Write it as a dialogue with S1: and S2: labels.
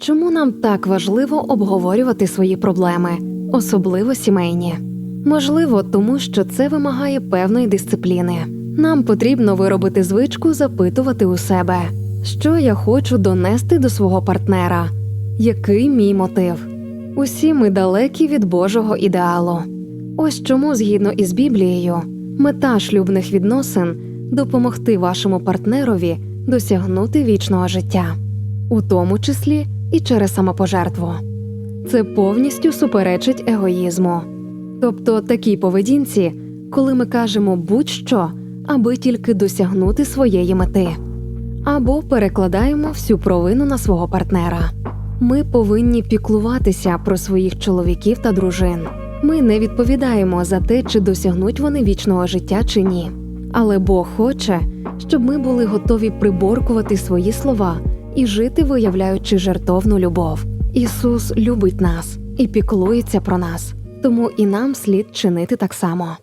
S1: Чому нам так важливо обговорювати свої проблеми, особливо сімейні? Можливо, тому що це вимагає певної дисципліни. Нам потрібно виробити звичку запитувати у себе, що я хочу донести до свого партнера, який мій мотив. Усі ми далекі від Божого ідеалу. Ось чому, згідно із Біблією, мета шлюбних відносин допомогти вашому партнерові досягнути вічного життя, у тому числі і через самопожертву. Це повністю суперечить егоїзму. Тобто такій поведінці, коли ми кажемо будь-що, аби тільки досягнути своєї мети, або перекладаємо всю провину на свого партнера. Ми повинні піклуватися про своїх чоловіків та дружин. Ми не відповідаємо за те, чи досягнуть вони вічного життя чи ні. Але Бог хоче, щоб ми були готові приборкувати свої слова і жити, виявляючи жертовну любов. Ісус любить нас і піклується про нас, тому і нам слід чинити так само.